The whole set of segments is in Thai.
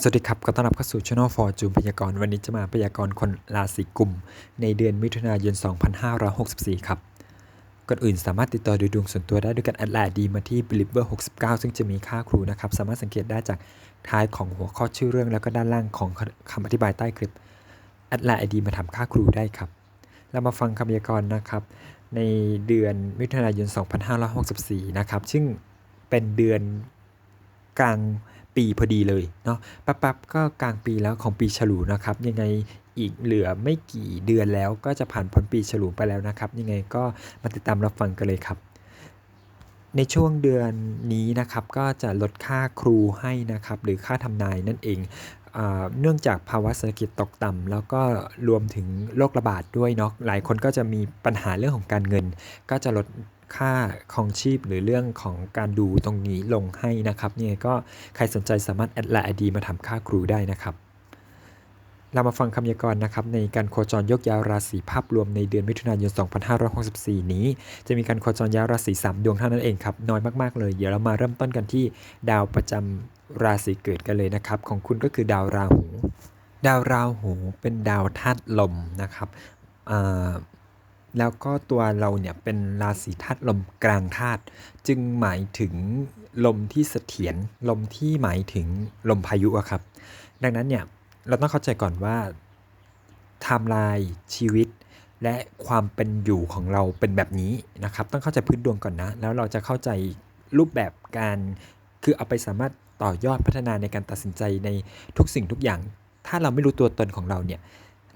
สวัสดีครับ ก็ต้อนรับเข้าสู่ช่องฟอร์จูนพยากรณ์วันนี้จะมาพยากรณ์คนราศีกุม ในเดือนมิถุนายน 2564 ครับ ก่อนอื่นสามารถติดต่อดูดวงส่วนตัวได้ด้วยการแอดไลน์ดีมาที่ believer 69 ซึ่งจะมีค่าครูนะครับ สามารถสังเกตได้จากท้ายของหัวข้อชื่อเรื่องแล้วก็ด้านล่างของคำอธิบายใต้คลิปแอดไลน์ดีมาทำค่าครูได้ครับ เรามาฟังคำพยากรณ์นะครับ ในเดือนมิถุนายน 2564 นะครับ ซึ่งเป็นเดือนกลาง ปีพอดีเลยเนาะปั๊บๆก็กลางปีแล้วของปีฉลูนะครับ ยังไงอีกเหลือไม่กี่เดือนแล้วก็จะผ่านพ้นปีฉลูไปแล้วนะครับ ยังไงก็มาติดตามรับฟังกันเลยครับในช่วงเดือนนี้นะครับก็จะลดค่าครูให้นะครับหรือค่าทำนายนั่นเองเนื่องจากภาวะเศรษฐกิจตกต่ำแล้วก็รวมถึงโรคระบาดด้วยเนาะหลายคนก็จะมีปัญหาเรื่องของการเงิน ก็จะลด ค่าครองชีพหรือเรื่องของการดูตรงนี้ลงให้นะครับเนี่ยก็ใครสนใจสามารถแอดไลน์ไอดีมาทำค่าครูได้นะครับ เรามาฟังคำยากรณ์นะครับในการโคจรยกย้ายราศีภาพรวมในเดือนมิถุนายน 2564 นี้ จะมีการโคจรย้ายราศี 3 ดวงเท่านั้นเองครับน้อยมากๆเลยเดี๋ยวเรามาเริ่มต้นกันที่ดาวประจำราศีเกิดกันเลยนะครับ ของคุณก็คือดาวราหู ดาวราหูเป็นดาวธาตุลมนะครับอ่า แล้วก็ตัวเราเนี่ยเป็นราศีธาตุลมกลางธาตุจึงหมายถึงลมที่เสถียรลมที่หมายถึงลมพายุอะครับ ดังนั้นเนี่ยเราต้องเข้าใจก่อนว่าไทม์ไลน์ชีวิต และความเป็นอยู่ของเราเป็นแบบนี้นะครับ ต้องเข้าใจพื้นดวงก่อนนะ แล้วเราจะเข้าใจรูปแบบการคือเอาไปสามารถต่อยอดพัฒนาในการตัดสินใจในทุกสิ่งทุกอย่าง ถ้าเราไม่รู้ตัวตนของเราเนี่ย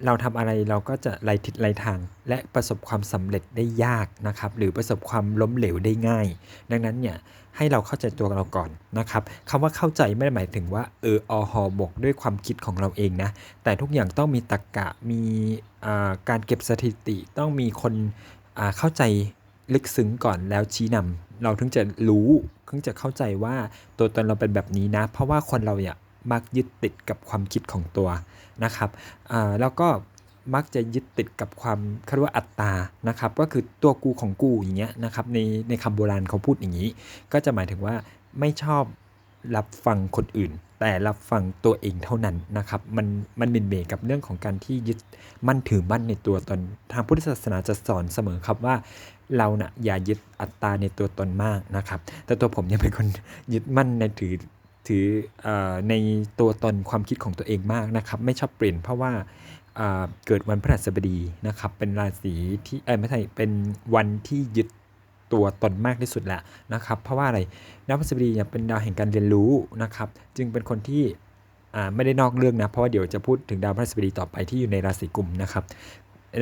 เราทำอะไรเราก็จะไรทิศไรทาง และประสบความสำเร็จได้ยากนะครับ หรือประสบความล้มเหลวได้ง่าย ดังนั้นเนี่ยให้เราเข้าใจตัวเราก่อนนะครับคำว่าเข้าใจไม่ได้หมายถึงว่าเอออหอบกด้วยความคิดของเราเองนะ แต่ทุกอย่างต้องมีตรรกะมีการเก็บสถิติต้องมีคนเข้าใจลึกซึ้งก่อนแล้วชี้นำเราถึงจะรู้ถึงจะเข้าใจว่าตัวตนเราเป็นแบบนี้นะ เพราะว่าคนเราเนี่ย มักยึดติดกับความคิดของตัวนะครับอ่าแล้วก็มักจะยึดติดกับความคาดว่าอัตตานะครับ ก็คือตัวกูของกูอย่างเงี้ยนะครับในในคำโบราณเขาพูดอย่างนี้ ก็จะหมายถึงว่าไม่ชอบรับฟังคนอื่น แต่รับฟังตัวเองเท่านั้นนะครับ มันมันเป็นเบกับเรื่องของการที่ยึดมั่นถือมั่นในตัวตน ทางพุทธศาสนาจะสอนเสมอครับว่าเรานะ่ะอย่ายึดอัตตาในตัวตนมากนะครับ แต่ตัวผมยังเป็นคนยึดมั่นในถือ ถืออในตัวตนความคิดของตัวเองมากนะครับ ไม่ชอบเปลี่ยนเพราะว่าเกิดวันพฤหัสบดีนะครับ เป็นราศีที่เออไม่ใช่เป็นวันที่ยึดตัวตนมากที่สุดแหละนะครับ เพราะว่าอะไรดาวพฤหัสบดีเนี่ยเป็นดาวแห่งการเรียนรู้นะครับ จึงเป็นคนที่ไม่ได้นอกเรื่องนะ เพราะว่าเดี๋ยวจะพูดถึงดาวพฤหัสบดีต่อไปที่อยู่ในราศีกุมนะครับ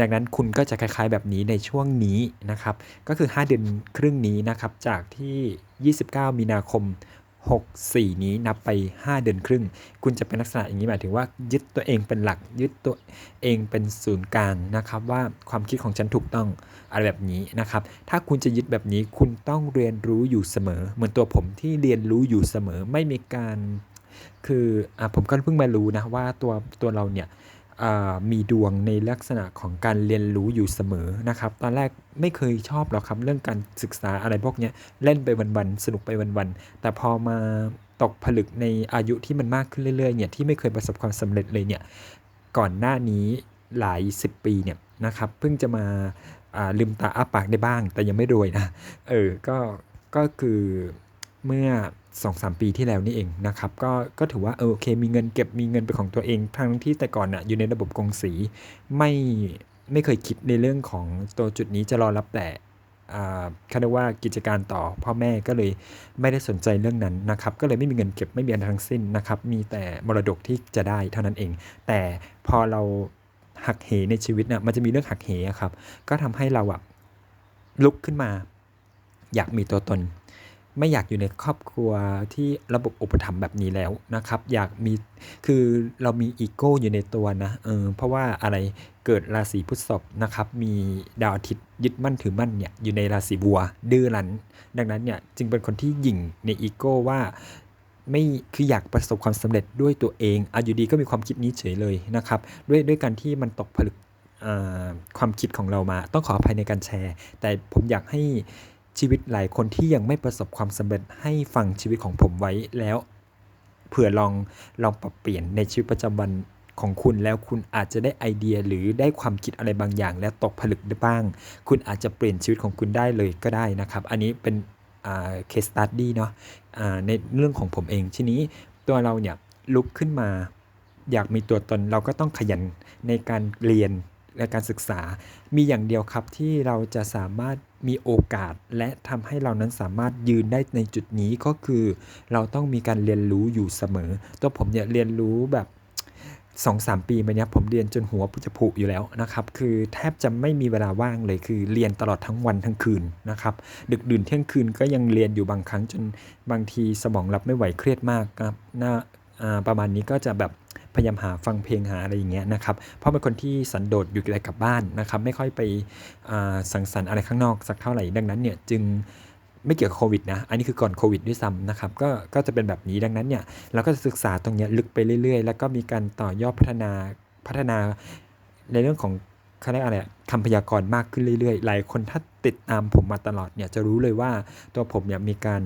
ดังนั้นคุณก็จะคล้ายๆแบบนี้ในช่วงนี้นะครับ ก็คือ 5 เดือนครึ่งนี้นะครับ จากที่ 29 มีนาคม 64 นี้นับไป 5 เดือนครึ่ง คุณจะเป็นลักษณะอย่างนี้หมายถึงว่า ยึดตัวเองเป็นหลัก ยึดตัวเองเป็นศูนย์กลางนะครับว่าความคิดของฉันถูกต้องอะไรแบบนี้นะครับ ถ้าคุณจะยึดแบบนี้คุณต้องเรียนรู้อยู่เสมอ เหมือนตัวผมที่เรียนรู้อยู่เสมอไม่มีการ คืออผมก็เพิ่งมารู้นะว่าตัวตัวเราเนี่ย มีดวงในลักษณะของการเรียนรู้อยู่เสมอนะครับ ตอนแรกไม่เคยชอบหรอกครับ เรื่องการศึกษาอะไรพวกนี้เล่นไปวันๆสนุกไปวันๆแต่พอมาตกผลึกในอายุที่มันมากขึ้นเรื่อยๆเนี่ยที่ไม่เคยประสบความสำเร็จเลยเนี่ยก่อนหน้านี้หลาย 10 ปีเนี่ยนะครับเพิ่งจะมาอ่าลืมตาอ้าปากได้บ้าง แต่ยังไม่รวยนะเออก็ก็คือเมื่อ 2-3ปีที่แล้วนี่เองนะครับ ก็ก็ถือว่าเออโอเค มีเงินเก็บมีเงินเป็นของตัวเองทั้งที่แต่ก่อนน่ะอยู่ในระบบกงสีไม่ไม่เคยคิดในเรื่องของตัวจุดนี้จะรอรับแต่อ่าคาดว่ากิจการต่อพ่อแม่ก็เลยไม่ได้สนใจเรื่องนั้นนะครับ ก็เลยไม่มีเงินเก็บไม่มีอะไรทั้งสิ้นนะครับ มีแต่มรดกที่จะได้เท่านั้นเอง แต่พอเราหักเหในชีวิตน่ะมันจะมีเรื่องหักเหครับ ก็ทำให้เราอะลุกขึ้นมา อยากมีตัวตน ไม่อยากอยู่ในครอบครัวที่ระบบอุปถัมภ์แบบนี้แล้วนะครับ อยากมีคือเรามีอีโก้อยู่ในตัวนะเออเพราะว่าอะไรเกิดราศีพฤษภนะครับ มีดาวอาทิตย์ยึดมั่นถือมั่นเนี่ยอยู่ในราศีบัว ดื้อรั้น ดังนั้นเนี่ยจึงเป็นคนที่หยิ่งในอีโก้ว่าไม่คืออยากประสบความสำเร็จด้วยตัวเองอะอยู่ดีก็มีความคิดนี้เฉยเลยนะครับ ด้วยด้วยการที่มันตกผลึกความคิดของเรามา ต้องขออภัยในการแชร์ แต่ผมอยากให้ ชีวิตหลายคนที่ยังไม่ประสบความสำเร็จให้ฟังชีวิตของผมไว้แล้ว เผื่อลองลองปรับเปลี่ยนในชีวิตประจำวันของคุณแล้วคุณอาจจะได้ไอเดียหรือได้ความคิดอะไรบางอย่าง และตกผลึกได้บ้าง คุณอาจจะเปลี่ยนชีวิตของคุณได้เลยก็ได้นะครับ อันนี้เป็นเคสตัดดี้เนาะะในเรื่องของผมเองทีนี้ตัวเราเนี่ยลุกขึ้นมา อยากมีตัวตนเราก็ต้องขยันในการเรียน และการศึกษา มีอย่างเดียวครับที่เราจะสามารถมีโอกาส และทำให้เรานั้นสามารถยืนได้ในจุดนี้ก็คือ เราต้องมีการเรียนรู้อยู่เสมอ ตัวผมเนี่ยเรียนรู้แบบสองสามปีมาเนี้ยผมเรียนจนหัวจะผุอยู่แล้วนะครับ คือแทบจะไม่มีเวลาว่างเลยคือเรียนตลอดทั้งวันทั้งคืนนะครับ ดึกดื่นเที่ยงคืนก็ยังเรียนอยู่บางครั้งจนบางทีสมองรับไม่ไหวเครียดมากครับน่าประมาณนี้ก็จะแบบ พยายามหาฟังเพลงหาอะไรอย่างเงี้ยนะครับ เพราะเป็นคนที่สันโดษอยู่แต่กับบ้านนะครับ ไม่ค่อยไปสังสรรค์อะไรข้างนอกสักเท่าไหร่ดังนั้นเนี่ยจึงไม่เกี่ยวกับโควิดนะ อันนี้คือก่อนโควิดด้วยซ้ำนะครับ ก็ ก็จะเป็นแบบนี้ ดังนั้นเนี่ย เราก็จะศึกษาตรงนี้ลึกไปเรื่อย ๆ แล้วก็มีการต่อยอดพัฒนา พัฒนาในเรื่องของเขาเรียกอะไรคำพยากรณ์มากขึ้นเรื่อยๆ หลายคนถ้าติดตามผมมาตลอดเนี่ย จะรู้เลยว่าตัวผมเนี่ยมีการ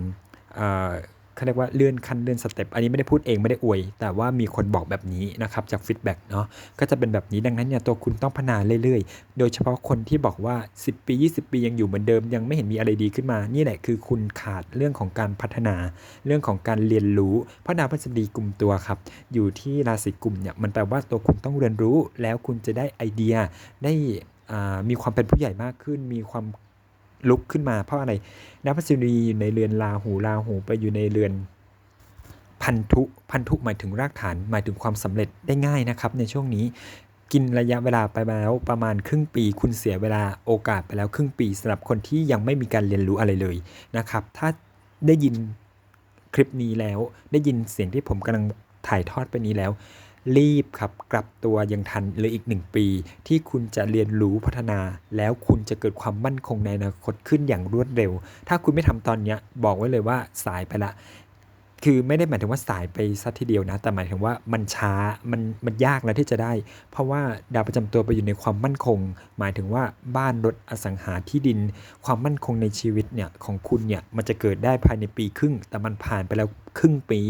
เขาเรียกว่าเลื่อนขั้นเลื่อนสเต็ปอันนี้ไม่ได้พูดเองไม่ได้อวย แต่ว่ามีคนบอกแบบนี้นะครับจากฟีดแบ็กเนาะก็จะเป็นแบบนี้ดังนั้นเนี่ยตัวคุณต้องพัฒนาเรื่อยๆ โดยเฉพาะคนที่บอกว่า 10 ปี 20 ปียังอยู่เหมือนเดิม ยังไม่เห็นมีอะไรดีขึ้นมา นี่แหละคือคุณขาดเรื่องของการพัฒนา เรื่องของการเรียนรู้เพราะดาวพฤหัสดีกลุ่มตัวครับอยู่ที่ราศีกลุ่มเนี่ยมันแปลว่าตัวคุณต้องเรียนรู้แล้วคุณจะได้ไอเดียได้มีความเป็นผู้ใหญ่มากขึ้น มีความ ลุกขึ้นมา เพราะอะไรดาวพฤหัสบดีอยู่ในเรือนราหูราหูไปอยู่ในเรือนพันธุพันธุหมายถึงรากฐานหมายถึงความสำเร็จได้ง่ายนะครับ ในช่วงนี้กินระยะเวลาไปแล้วประมาณครึ่งปี คุณเสียเวลาโอกาสไปแล้วครึ่งปีสำหรับคนที่ยังไม่มีการเรียนรู้อะไรเลยนะครับ ถ้าได้ยินคลิปนี้แล้วได้ยินเสียงที่ผมกำลังถ่ายทอดไปนี้แล้ว รีบครับกลับตัวยังทันเลยอีกหนึ่งปี ที่คุณจะเรียนรู้พัฒนา แล้วคุณจะเกิดความมั่นคงในอนาคตขึ้นอย่างรวดเร็ว ถ้าคุณไม่ทำตอนนี้บอกไว้เลยว่าสายไปละ คือไม่ได้หมายถึงว่าสายไปซะทีเดียวนะ แต่หมายถึงว่ามันช้ามันมันยากแล้วที่จะได้ เพราะว่าดาวประจำตัวไปอยู่ในความมั่นคง หมายถึงว่าบ้านรถอสังหาที่ดิน ความมั่นคงในชีวิตเนี่ยของคุณเนี่ยมันจะเกิดได้ภายในปีครึ่ง แต่มันผ่านไปแล้วครึ่งปี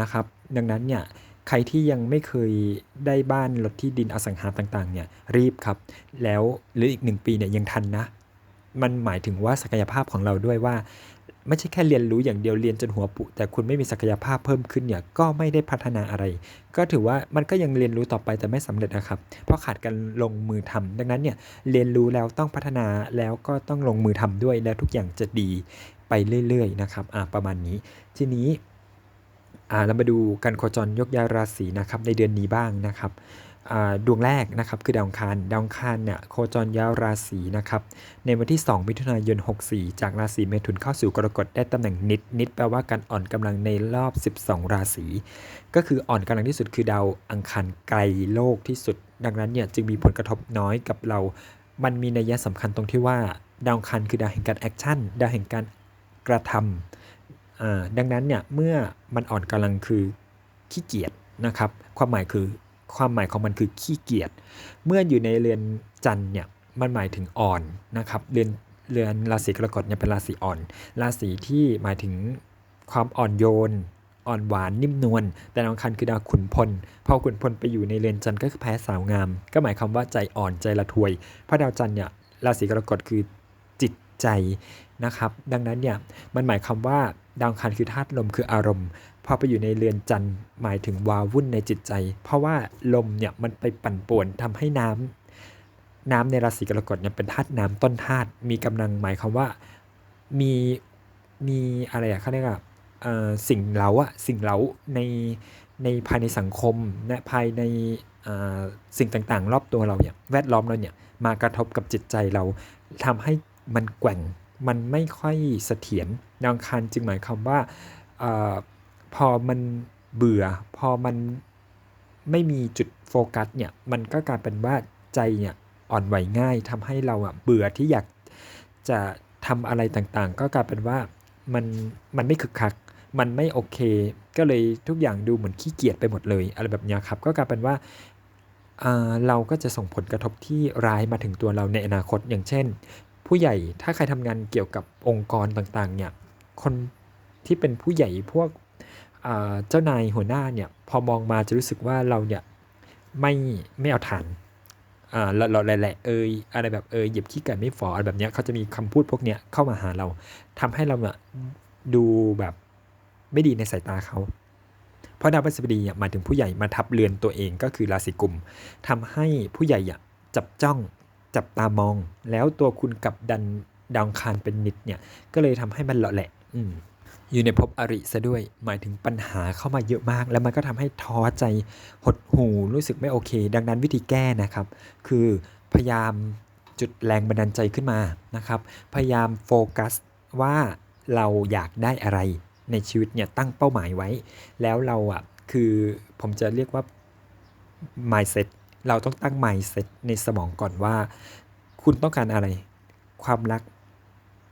นะครับ ดังนั้นเนี่ย ใครที่ยังไม่เคยได้บ้านรถที่ดินอสังหาต่างๆเนี่ยรีบครับ แล้วหรืออีกหนึ่งปีเนี่ยยังทันนะ มันหมายถึงว่าศักยภาพของเราด้วยว่า ไม่ใช่แค่เรียนรู้อย่างเดียวเรียนจนหัวปุแต่คุณไม่มีศักยภาพเพิ่มขึ้นเนี่ยก็ไม่ได้พัฒนาอะไร ก็ถือว่ามันก็ยังเรียนรู้ต่อไปแต่ไม่สำเร็จนะครับ เพราะขาดการลงมือทำดังนั้นเนี่ยเรียนรู้แล้วต้องพัฒนาแล้วก็ต้องลงมือทำด้วยแล้วทุกอย่างจะดีไปเรื่อย ๆ นะครับอ่าประมาณนี้ ทีนี้ อ่าเรามาดูการโคจรยกย้ายราศีนะครับในเดือนนี้บ้างนะครับดวงแรกนะครับคือดาวอังคารดาวอังคารเนี่ยโคจรย้ายราศีนะครับในวันที่ 2 มิถุนายน 64 จากราศีเมถุนเข้าสู่กรกฎได้ตำแหน่งนิดนิดแปลว่าการอ่อนกำลังในรอบ 12 ราศีก็คืออ่อนกำลังที่สุดคือดาวอังคารไกลโลกที่สุด ดังนั้นเนี่ยจึงมีผลกระทบน้อยกับเรา มันมีนัยสำคัญตรงที่ว่าดาวอังคารคือดาวแห่งการแอคชั่นดาวแห่งการกระทำ ดังนั้นเนี่ยเมื่อมันอ่อนกำลังคือขี้เกียจนะครับ ความหมายคือความหมายของมันคือขี้เกียจเมื่ออยู่ในเรือนจันทร์เนี่ยมันหมายถึงอ่อนนะครับเรือนเรือนราศีกรกฎเนี่ยเป็นราศีอ่อน ราศีที่หมายถึงความอ่อนโยน อ่อนหวานนิ่มนวลแต่สำคัญคือดาวขุนพลพอขุนพลไปอยู่ในเรือนจันทร์ก็คือแพ้สาวงาม ก็หมายความว่าใจอ่อนใจละทวยเพราะดาวจันทร์เนี่ยราศีกรกฎคือจิตใจนะครับ ดังนั้นเนี่ยมันหมายความว่า ดาวคันคือธาตุลมคืออารมณ์ พอไปอยู่ในเรือนจันทร์หมายถึงวาวุ่นในจิตใจ เพราะว่าลมเนี่ยมันไปปั่นป่วนทำให้น้ำน้ำในราศีกรกฎเนี่ยเป็นธาตุน้ำต้นธาตุมีกำลังหมายความว่ามีมีอะไรอะเขาเรียกว่าสิ่งเล้าอะสิ่งเล้าในในภายในสังคมและภายในสิ่งต่างๆ รอบตัวเราเนี่ยแวดล้อมเราเนี่ยมากระทบกับจิตใจเราทำให้มันแกว่ง มันไม่ค่อยเสถียรดาวคันจึงหมายความว่าพอมันเบื่อ พอมันไม่มีจุดโฟกัสเนี่ยมันก็กลายเป็นว่าใจเนี่ยอ่อนไหวง่ายทำให้เราอะเบื่อที่อยากจะทำอะไรต่างๆ ก็กลายเป็นว่ามันมันไม่คึกคัก มันไม่โอเค ก็เลยทุกอย่างดูเหมือนขี้เกียจไปหมดเลย อะไรแบบนี้ครับ ก็กลายเป็นว่าเราก็จะส่งผลกระทบที่ร้ายมาถึงตัวเราในอนาคตอย่างเช่น ผู้ใหญ่ถ้าใครทำงานเกี่ยวกับองค์กรต่างๆเนี่ยคนที่เป็นผู้ใหญ่พวกเจ้านายหัวหน้าเนี่ยพอมองมาจะรู้สึกว่าเราเนี่ยไม่ไม่เอาฐานอ่าเราเราแหละเอยอะไรแบบเอยเหยียบขี้ไก่ไม่ฝออะไรแบบเนี้ยเขาจะมีคำพูดพวกเนี้ยเข้ามาหาเราทำให้เราเนี่ยดูแบบไม่ดีในสายตาเขา เพราะดาวพฤหัสบดีเนี่ยมาถึงผู้ใหญ่มาทับเรือนตัวเองก็คือราศีกุมทำให้ผู้ใหญ่อะจับจ้อง จับตามอง แล้วตัวคุณกับดันดาวคารเป็นนิดเนี่ย ก็เลยทำให้มันเละแหละ อืมอยู่ในภพอริซะด้วย หมายถึงปัญหาเข้ามาเยอะมาก แล้วมันก็ทำให้ท้อใจหดหู่รู้สึกไม่โอเค ดังนั้นวิธีแก้นะครับ คือพยายามจุดแรงบันดาลใจขึ้นมานะครับ พยายามโฟกัสว่าเราอยากได้อะไรในชีวิตเนี่ยตั้งเป้าหมายไว้ แล้วเราอะคือผมจะเรียกว่า mindset เราต้องตั้ง mindset ในสมองก่อนว่า คุณต้องการอะไร ความรัก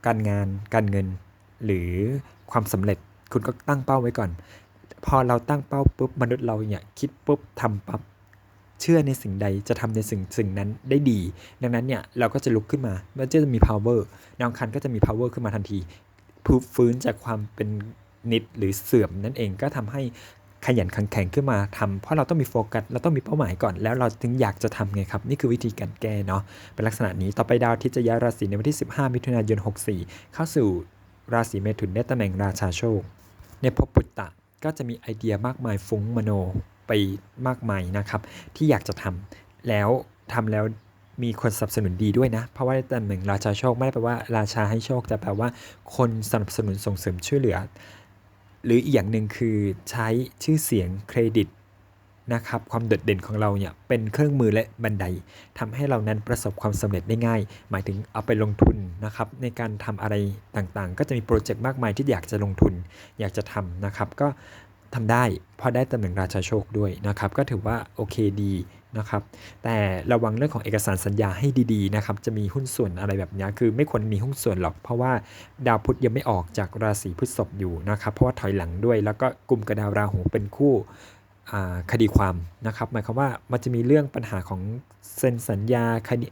การงาน การเงิน หรือความสำเร็จ คุณก็ตั้งเป้าไว้ก่อน พอเราตั้งเป้าปุ๊บมนุษย์เราเนี่ยคิดปุ๊บทำปั๊บเชื่อในสิ่งใดจะทำในสิ่งสิ่งนั้นได้ดี ดังนั้นเนี่ยเราก็จะลุกขึ้นมามันจะมี power ดาวอังคารก็จะมี power ขึ้นมาทันทีฟื้นจากความเป็นนิดหรือเสื่อมนั่นเองก็ทำให้ ขยันขันแข็งขึ้นมาทำเพราะเราต้องมีโฟกัสเราต้องมีเป้าหมายก่อน แล้วเราถึงอยากจะทำไงครับ นี่คือวิธีการแก้เนาะเป็นลักษณะนี้ต่อไปดาวทิตย์จะย้ายราศีในวันที่ 15 มิถุนายน 64 เข้าสู่ราศีเมถุนได้ตำแหน่งราชาโชค ในภพปุตตะก็จะมีไอเดียมากมายฟุ้งมโนไปมากมายนะครับ ที่อยากจะทำแล้วทำแล้วมีคนสนับสนุนดีด้วยนะ เพราะว่าตำแหน่งราชาโชคไม่ได้แปลว่าราชาให้โชคแต่แปลว่าคนสนับสนุนส่งเสริมช่วยเหลือ หรืออีกอย่างหนึ่งคือใช้ชื่อเสียงเครดิตนะครับความโดดเด่นของเราเนี่ยเป็นเครื่องมือและบันไดทำให้เรานั้นประสบความสำเร็จได้ง่าย หมายถึงเอาไปลงทุนนะครับในการทำอะไรต่างๆ ก็จะมีโปรเจกต์มากมายที่อยากจะลงทุนอยากจะทำนะครับ ก็ทำได้เพราะได้ตำแหน่งราชาโชคด้วยนะครับ ก็ถือว่าโอเคดี นะครับ แต่ระวังเรื่องของเอกสารสัญญาให้ดีๆนะครับ จะมีหุ้นส่วนอะไรแบบนี้คือไม่ควรมีหุ้นส่วนหรอก เพราะว่าดาวพุธยังไม่ออกจากราศีพฤษภอยู่นะครับ เพราะว่าถอยหลังด้วย แล้วก็กลุ่มกับดาวราหูเป็นคู่คดีความนะครับ หมายความว่ามันจะมีเรื่องปัญหาของเซ็นสัญญาคดี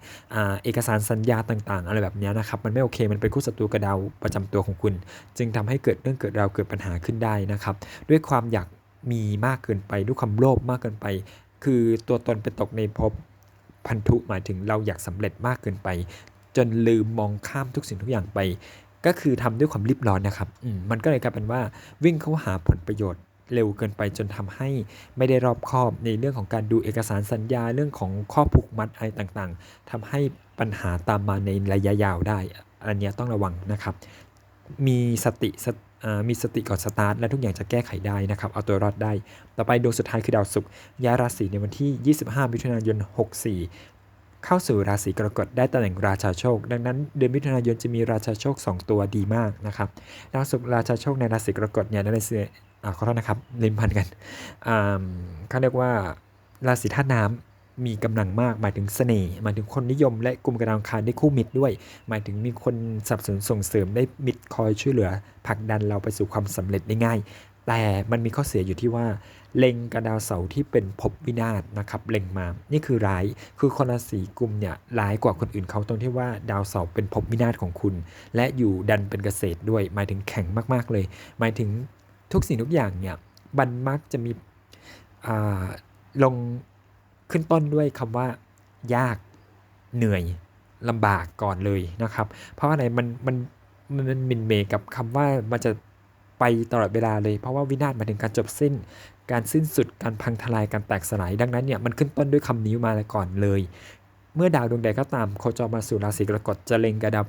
เอกสารสัญญาต่างๆ อะไรแบบนี้นะครับ มันไม่โอเค มันเป็นคู่ศัตรูกับดาวประจำตัวของคุณ จึงทำให้เกิดเรื่องเกิดราวเกิดปัญหาขึ้นได้นะครับ ด้วยความอยากมีมากเกินไปด้วยความโลภมากเกินไป คือตัวตนไปตกในภพพันธุหมายถึงเราอยากสำเร็จมากเกินไป จนลืมมองข้ามทุกสิ่งทุกอย่างไป ก็คือทำด้วยความรีบร้อนนะครับมันก็เลยกลายเป็นว่าวิ่งเข้าหาผลประโยชน์เร็วเกินไปจนทำให้ไม่ได้รอบคอบในเรื่องของการดูเอกสารสัญญาเรื่องของข้อผูกมัดอะไรต่างๆทำให้ปัญหาตามมาในระยะยาวได้ อันนี้ต้องระวังนะครับ มีสติส มีสติก่อนสตาร์ทและทุกอย่างจะแก้ไขได้นะครับ เอาตัวรอดได้ ต่อไปดวงสุดท้ายคือดาวศุกร์ย้ายราศีในวันที่ 25 มิถุนายน 64 เข้าสู่ราศีกรกฎได้ตำแหน่งราชาโชค ดังนั้นเดือนมิถุนายนจะมีราชาโชค 2 ตัวดีมากนะครับดาวศุกร์ราชาโชคในราศีกรกฎเนี่ยในขอโทษนะครับลิมพันกันเขาเรียกว่าราศีธาตุน้ำ มีกำลังมากหมายถึงเสน่ห์หมายถึงคนนิยม และกลุ่มกระดานคารได้คู่มิตรด้วย หมายถึงมีคนสนับสนุนส่งเสริมได้มิตรคอยช่วยเหลือผลักดันเราไปสู่ความสำเร็จได้ง่าย แต่มันมีข้อเสียอยู่ที่ว่า เล็งกระดาวเสาที่เป็นภพวินาศนะครับเล็งมา นี่คือร้ายคือคนราศีกุมเนี่ยร้ายกว่าคนอื่นเขาตรงที่ว่าดาวเสาเป็นภพวินาศของคุณ และอยู่ดันเป็นเกษตรด้วย หมายถึงแข็งมากๆเลย หมายถึงทุกสิ่งทุกอย่างเนี่ยบันมักจะมีลง ขึ้นต้นด้วยคำว่า ยากเหนื่อยลำบากก่อนเลยนะครับ เพราะอะไรมันมันมันมินเมกับคำว่ามันจะไปตลอดเวลาเลย เพราะว่าวินาศมาถึงการจบสิ้น การสิ้นสุดการพังทลายการแตกสลายดังนั้นเนี่ยมันขึ้นต้นด้วยคำนี้มาก่อนเลย เมื่อดาวดวงใดก็ตามโคจรมาสู่ราศีกรกฎจะเล็งกระดับ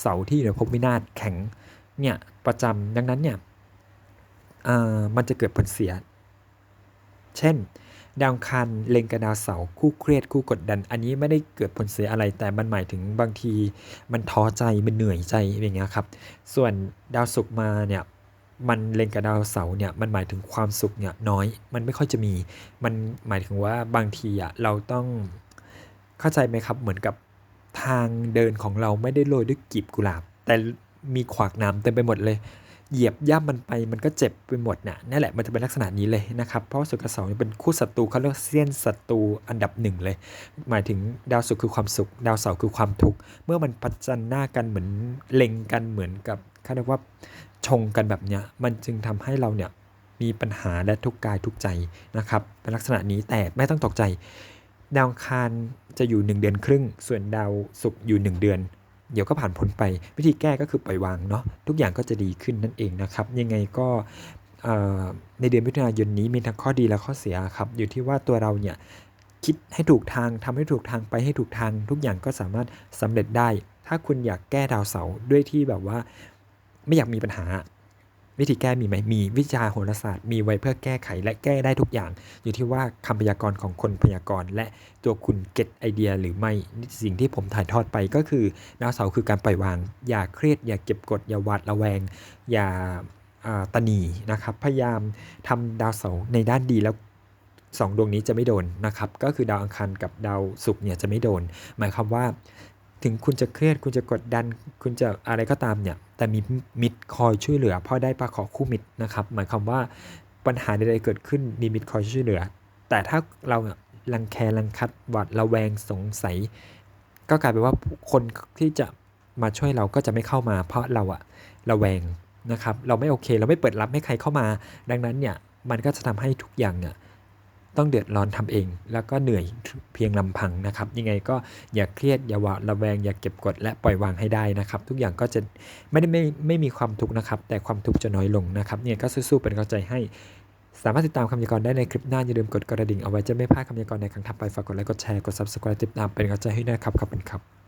เสาที่อยู่ในภพวินาศแข็งเนี่ยประจำดังนั้นเนี่ยมันจะเกิดผลเสีย เช่น ดาวคันเล็งกับดาวเสาร์คู่เครียดคู่กดดัน อันนี้ไม่ได้เกิดผลเสียอะไร แต่มันหมายถึงบางที มันท้อใจมันเหนื่อยใจอย่างเงี้ยครับ ส่วนดาวศุกร์มาเนี่ยมันเล็งกับดาวเสาร์เนี่ยมันหมายถึงความสุขเนี่ยน้อย มันไม่ค่อยจะมี มันหมายถึงว่าบางทีอะเราต้องเข้าใจไหมครับ เหมือนกับทางเดินของเราไม่ได้โรยด้วยกลีบกุหลาบ แต่มีขวากน้ำเต็มไปหมดเลย เหยียบย่ำมันไปมันก็เจ็บไปหมดนะ่ะนั่นแหละมันจะเป็นลักษณะนี้เลยนะครับเพราะสุกเสาเป็นคู่ศัตรูเขาเรียกเซียนศัตรูอันดับหนึ่งเลย หมายถึงดาวศุกร์คือความสุข ดาวเสาร์คือความทุกข์เมื่อมันประจันหน้ากันเหมือนเล็งกันเหมือนกับเขาเรียกว่าชงกันแบบเนี้ยมันจึงทำให้เราเนี่ยมีปัญหาและทุกกายทุกใจนะครับเป็นลักษณะนี้แต่ไม่ต้องตกใจ ดาวคารจะอยู่ 1 เดือนครึ่ง ส่วนดาวศุกร์อยู่ 1 เดือน เดี๋ยวก็ผ่านพ้นไป วิธีแก้ก็คือปล่อยวางเนาะทุกอย่างก็จะดีขึ้นนั่นเองนะครับ ยังไงก็ในเดือนมิถุนายนนี้มีทั้งข้อดีและข้อเสียครับ อยู่ที่ว่าตัวเราเนี่ยคิดให้ถูกทางทำให้ถูกทางไปให้ถูกทาง ทุกอย่างก็สามารถสำเร็จได้ ถ้าคุณอยากแก้ดาวเสาร์ด้วยที่แบบว่า ไม่อยากมีปัญหา วิธีแก้มีไหมมีวิชาโหราศาสตร์ มีไว้เพื่อแก้ไขและแก้ได้ทุกอย่าง อยู่ที่ว่าคำพยากรณ์ของคนพยากรณ์ และตัวคุณเก็ตไอเดียหรือไม่สิ่งที่ผมถ่ายทอดไปก็คือดาวเสาร์คือการปล่อยวาง อย่าเครียด อย่าเก็บกดอย่าหวาดระแวง อย่าตนีนะครับ พยายามทำดาวเสาร์ในด้านดีแล้วสองดวงนี้จะไม่โดนนะครับ ก็คือดาวอังคารกับดาวศุกร์เนี่ยจะไม่โดน หมายความว่า ถึงคุณจะเครียด คุณจะกดดัน คุณจะอะไรก็ตามเนี่ย แต่มีมิตรคอยช่วยเหลือเพ่อได้ปลาขอคู่มิตรนะครับ หมายความว่าปัญหาใดๆเกิดขึ้นมีมิตรคอยช่วยเหลือ แต่ถ้าเรารังแครังคัดหวาดระแวงสงสัย ก็กลายเป็นว่าคนที่จะมาช่วยเราก็จะไม่เข้ามา เพราะเราอะระแวงนะครับ เราไม่โอเค เราไม่เปิดรับให้ใครเข้ามา ดังนั้นเนี่ย มันก็จะทำให้ทุกอย่างเนี่ย ต้องเดือดร้อนทำเอง แล้วก็เหนื่อยเพียงลำพังนะครับ ยังไงก็อย่าเครียดอย่าหวาดระแวง อย่าเก็บกดและปล่อยวางให้ได้นะครับ ทุกอย่างก็จะไม่ได้ไม่ไม่มีความทุกข์นะครับ แต่ความทุกข์จะน้อยลงนะครับเนี่ยก็สู้ๆเป็นกำลังใจให้ สามารถติดตามคำยากรณ์ได้ในคลิปหน้า อย่าลืมกดกระดิ่งเอาไว้จะไม่พลาดคำยากรณ์ในครั้งถัดไปฝากกดไลค์กดแชร์กด subscribe ติดตามเป็นกำลังใจให้ด้วยนะครับขอบคุณครับ